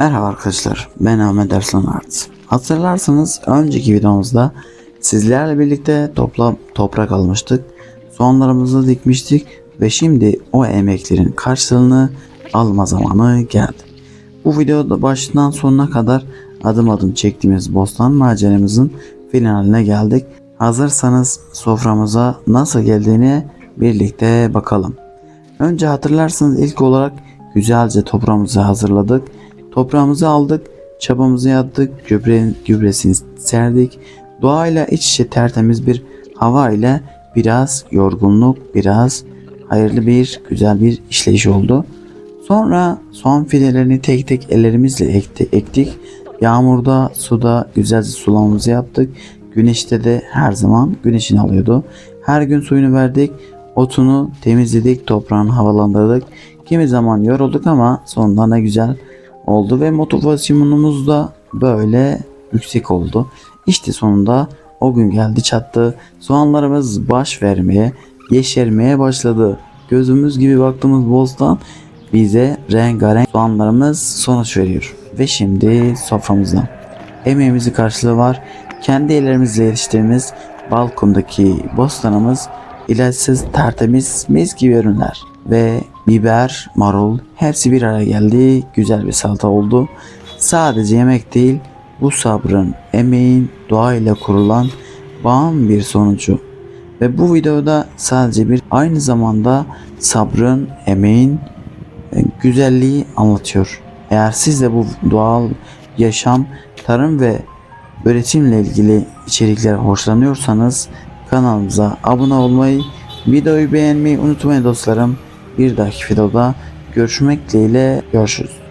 Merhaba arkadaşlar, ben Ahmet Arslan Art. Hatırlarsanız önceki videomuzda sizlerle birlikte topla, toprak almıştık. Soğanlarımızı dikmiştik ve şimdi o emeklerin karşılığını alma zamanı geldi. Bu videoda başından sonuna kadar adım adım çektiğimiz bostan maceramızın finaline geldik. Hazırsanız soframıza nasıl geldiğini birlikte bakalım. Önce hatırlarsanız ilk olarak güzelce toprağımızı hazırladık. Toprağımızı aldık, çabamızı yaptık, gübre, gübresini serdik. Doğayla iç içe tertemiz bir hava ile biraz yorgunluk, biraz hayırlı bir, güzel bir işleyiş oldu. Sonra soğan fidelerini tek tek ellerimizle ekti, ektik. Yağmurda, suda güzelce sulamamızı yaptık. Güneşte de her zaman güneşini alıyordu. Her gün suyunu verdik. Otunu temizledik, toprağını havalandırdık. Kimi zaman yorulduk ama sonunda ne güzel oldu ve motivasyonumuz da böyle yüksek oldu. İşte sonunda o gün geldi çattı. Soğanlarımız baş vermeye, yeşermeye başladı. Gözümüz gibi baktığımız bostan bize rengarenk soğanlarımız sonuç veriyor. Ve şimdi soframızda. Emeğimizin karşılığı var. Kendi ellerimizle yetiştirdiğimiz balkondaki bostanımız ilaçsız tertemiz mis gibi ürünler. Ve biber, marul hepsi bir araya geldi. Güzel bir salata oldu. Sadece yemek değil bu sabrın, emeğin doğayla kurulan bağın bir sonucu. Ve bu videoda sadece bir aynı zamanda sabrın, emeğin e, güzelliği anlatıyor. Eğer siz de bu doğal yaşam, tarım ve üretimle ilgili içerikler hoşlanıyorsanız kanalımıza abone olmayı, videoyu beğenmeyi unutmayın dostlarım. Bir dahaki videoda görüşmek dileğiyle görüşürüz.